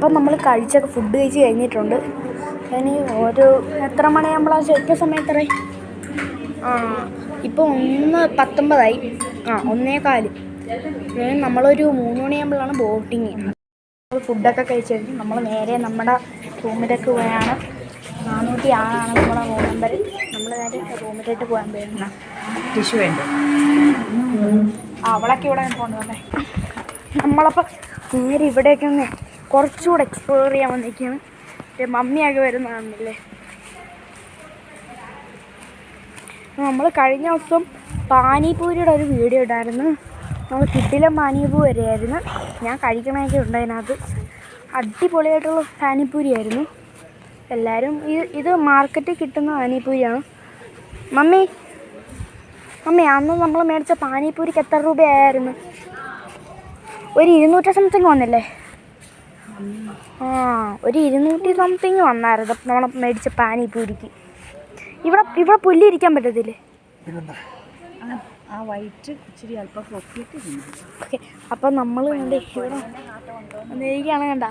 അപ്പം നമ്മൾ കഴിച്ചൊക്കെ ഫുഡ് കഴിച്ച് കഴിഞ്ഞിട്ടുണ്ട്. ഇനി ഒരു എത്ര മണിയാകുമ്പോഴാണ് ഇപ്പോൾ സമയത്തറ ആ ഇപ്പോൾ ഒന്ന് പത്തൊമ്പതായി. ആ ഒന്നേ കാൽ. ഇനി നമ്മളൊരു മൂന്ന് മണിയാകുമ്പോഴാണ് ബോട്ടിങ് നമ്മൾ ഫുഡൊക്കെ കഴിച്ച് കഴിഞ്ഞ് നമ്മൾ നേരെ നമ്മുടെ റൂമിലേക്ക് പോയാണ്. നാനൂറ്റി ആറാണ് നമ്മുടെ റൂം നമ്പർ നമ്മൾ നേരെ റൂമിലേക്ക് പോകാൻ പോയിരുന്ന ടിഷ്യൂ വേണ്ട? ആ അവളൊക്കെ ഇവിടെ കൊണ്ടുവന്നേ നമ്മളപ്പോൾ നേരെ ഇവിടെയൊക്കെ ഒന്ന് കുറച്ചുകൂടെ എക്സ്പ്ലോർ ചെയ്യാൻ വന്നിരിക്കുകയാണ്. എന്റെ മമ്മിയൊക്കെ വരുന്നതാണല്ലേ നമ്മൾ കഴിഞ്ഞ ദിവസം പാനിപൂരിയുടെ ഒരു വീഡിയോ ഇടായിരുന്നു. നമ്മൾ കിട്ടില പാനിപൂ വരെയായിരുന്നു. ഞാൻ കഴിക്കണമൊക്കെ ഉണ്ട് അടിപൊളിയായിട്ടുള്ള പാനിപ്പൂരി ആയിരുന്നു എല്ലാവരും ഇത് ഇത് മാർക്കറ്റിൽ കിട്ടുന്ന പാനിപ്പൂരിയാണ് മമ്മി മമ്മി അന്ന് നമ്മൾ മേടിച്ച പാനിപ്പൂരിക്ക് എത്ര രൂപയായിരുന്നു? ഒരു ഇരുന്നൂറ്റ സംതിങ് വന്നില്ലേ? ആ ഒരു ഇരുന്നൂറ്റി സംതിങ് വന്നായിരുന്നു. നമ്മൾ മേടിച്ച പാനി പാനിപ്പൂരിക്ക് ഇവിടെ ഇവിടെ പുല്ലിരിക്കാൻ പറ്റത്തില്ലേ? ആ ആ വൈറ്റ് ഇച്ചിരി അല്പം ഓക്കെ അപ്പം നമ്മൾ കണ്ട് ഇവിടെ വന്നിരിക്കുകയാണ് കണ്ട.